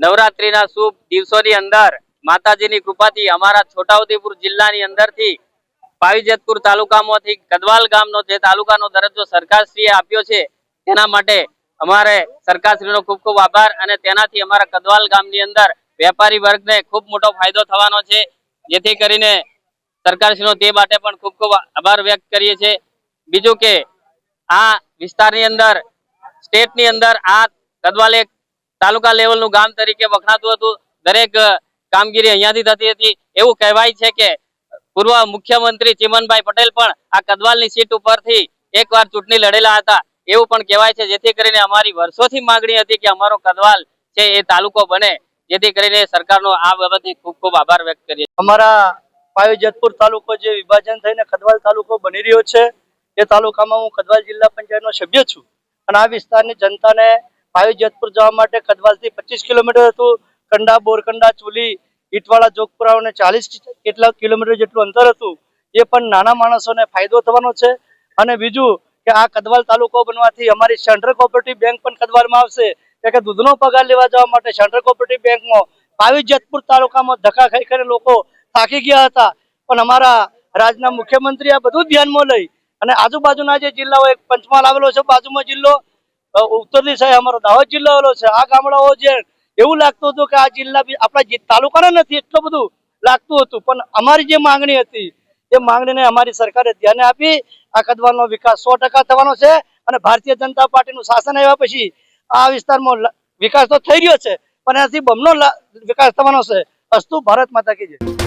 નવરાત્રીના શુભ દિવસોની અંદર માતાજીની કૃપાથી અમારા છોટાઉદેપુર જિલ્લાની અંદરથી પાવીજેતપુર તાલુકામાંથી કદવાલ ગામનો જે તાલુકાનો દરજ્જો સરકારશ્રીએ આપ્યો છે, તેના માટે અમારે સરકારશ્રીનો ખૂબ ખૂબ આભાર અને તેનાથી અમારા કદવાલ ગામની અંદર વેપારી વર્ગને ખૂબ મોટો ફાયદો થવાનો છે. જેથી કરીને સરકારશ્રીનો તે માટે પણ ખૂબ ખૂબ આભાર વ્યક્ત કરીએ છીએ. બીજું કે આ વિસ્તારની અંદર, સ્ટેટની અંદર આ કદવાલ એક તાલુકા લેવલનું ગામ તરીકે વખણાતું હતું. દરેક કામગીરી અહીંયાથી થતી હતી. એવું કહેવાય છે કે, પૂર્વ મુખ્યમંત્રી ચિમનભાઈ પટેલ પણ આ કદવાલની સીટ ઉપરથી એકવાર ચૂંટણી લડેલા હતા. એવું પણ કહેવાય છે, જેથી કરીને અમારી વર્ષોથી માગણી હતી કે અમારો કદવાલ છે એ તાલુકો બને. જેથી કરીને સરકારનો આ બાબતે ખૂબ ખૂબ આભાર વ્યક્ત કરીએ અમારા પાયો જેતપુર તાલુકો જે વિભાજન થઈને કદવાલ તાલુકો બની રહ્યો છે, એ તાલુકામાં હું કદવાલ જિલ્લા પંચાયતનો સભ્ય છું. અને આ વિસ્તારની જનતાને પાવી જેતપુર જવા માટે કદવાલથી પચીસ કિલોમીટર હતું. કંડા, બોરકંડા, ચુલી, ઈટવાળા જોગપુરા ચાલીસ કેટલા કિલોમીટર જેટલું અંતર હતું. એ પણ નાના માણસોને ફાયદો થવાનો છે. અને બીજું કે આ કદવાલ તાલુકો બનવાથી અમારી સેન્ટ્રલ કોઓપરેટિવ બેંક પણ કદવાલમાં આવશે. એટલે કે દૂધનો પગાર લેવા જવા માટે સેન્ટ્રલ કોઓપરેટિવ બેંકમાં પાવી જેતપુર તાલુકામાં ધક્કા ખાઈ કરીને લોકો થાકી ગયા હતા. પણ અમારા રાજ્યના મુખ્યમંત્રી આ બધું ધ્યાનમાં લઈ અને આજુબાજુના જે જિલ્લાઓ, એક પંચમહાલ આવેલો છે, બાજુમાં જિલ્લો ઉત્તર દિશાએ અમારો દાહોદ જિલ્લો છે. આ ગામડાઓ જે એવું લાગતું હતું કે આ જિલ્લા આપણા તાલુકાના નથી, એટલું બધું લાગતું હતું. પણ અમારી જે માંગણી હતી, એ માંગણીને અમારી સરકારે ધ્યાને આપી, આ કદવાનો વિકાસ સો થવાનો છે અને ભારતીય જનતા પાર્ટીનું શાસન આવ્યા પછી આ વિસ્તારમાં વિકાસ તો થઈ રહ્યો છે, પણ એનાથી બમનો વિકાસ થવાનો છે. અસ્તુ ભારત માતા કી